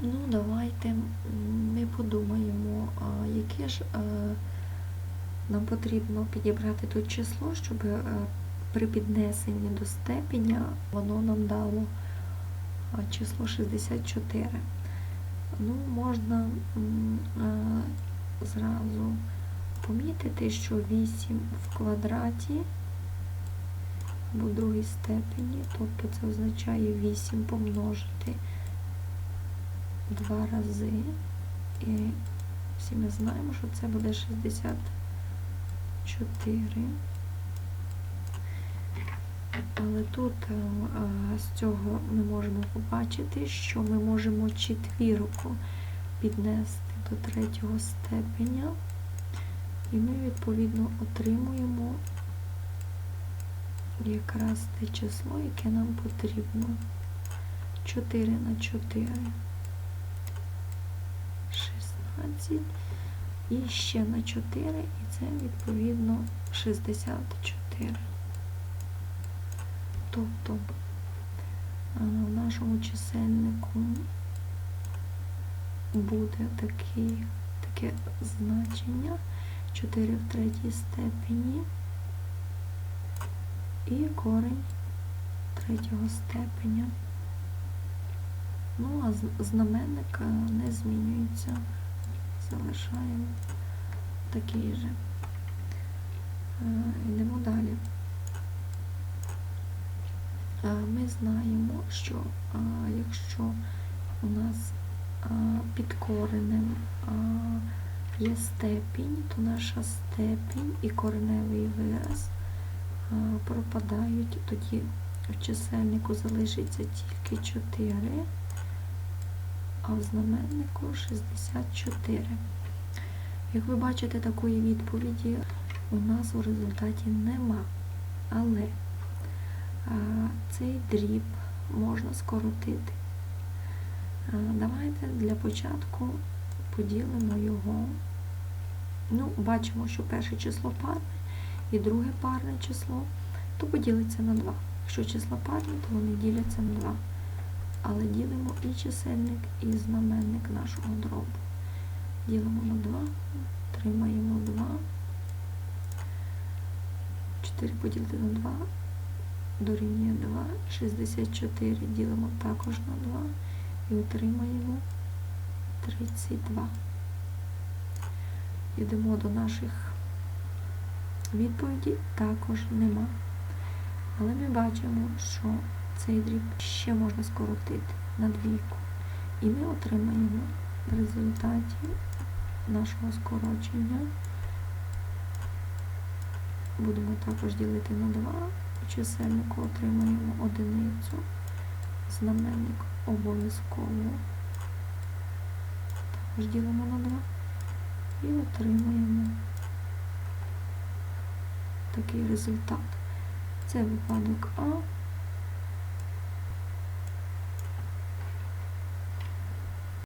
Ну, давайте ми подумаємо, яке ж е, нам потрібно підібрати тут число, щоб е, при піднесенні до степеня воно нам дало число 64. Ну, можна е, зразу помітити, що 8 в квадраті або другій степені, тобто це означає 8 помножити два рази. І всі ми знаємо, що це буде 64. Але тут е, е, з цього ми можемо побачити, що ми можемо четвірку піднести до третього степеня, і ми відповідно отримуємо якраз те число, яке нам потрібно. 4 на 4. 16 і ще на 4, і це відповідно 64. Тобто в нашому чисельнику буде такий, таке значення 4 в третій степені і корень третього степеня. Ну, а знаменник е, не змінюється. Залишаємо такий же. Е, Йдемо далі. Е, Ми знаємо, що е, якщо у нас під коренем є степінь, то наша степінь і кореневий вираз пропадають, тоді в чисельнику залишиться тільки 4, а в знаменнику 64. Як ви бачите, такої відповіді у нас у результаті нема. Але цей дріб можна скоротити. Давайте для початку поділимо його. Ну, бачимо, що перше число парне і друге парне число, то поділиться на 2. Якщо числа парні, то вони діляться на 2. Але ділимо і чисельник, і знаменник нашого дробу. Ділимо на 2, отримаємо 2. 4 поділити на 2 дорівнює 2. 64 ділимо також на 2 і отримаємо 32. Йдемо до наших відповідей, також нема. Але ми бачимо, що цей дріб ще можна скоротити на двійку. І ми отримаємо в результаті нашого скорочення. Будемо також ділити на 2. Чисельнику отримаємо одиницю. Знаменник обов'язково. Також ділимо на 2 і отримаємо такий результат. Це випадок А.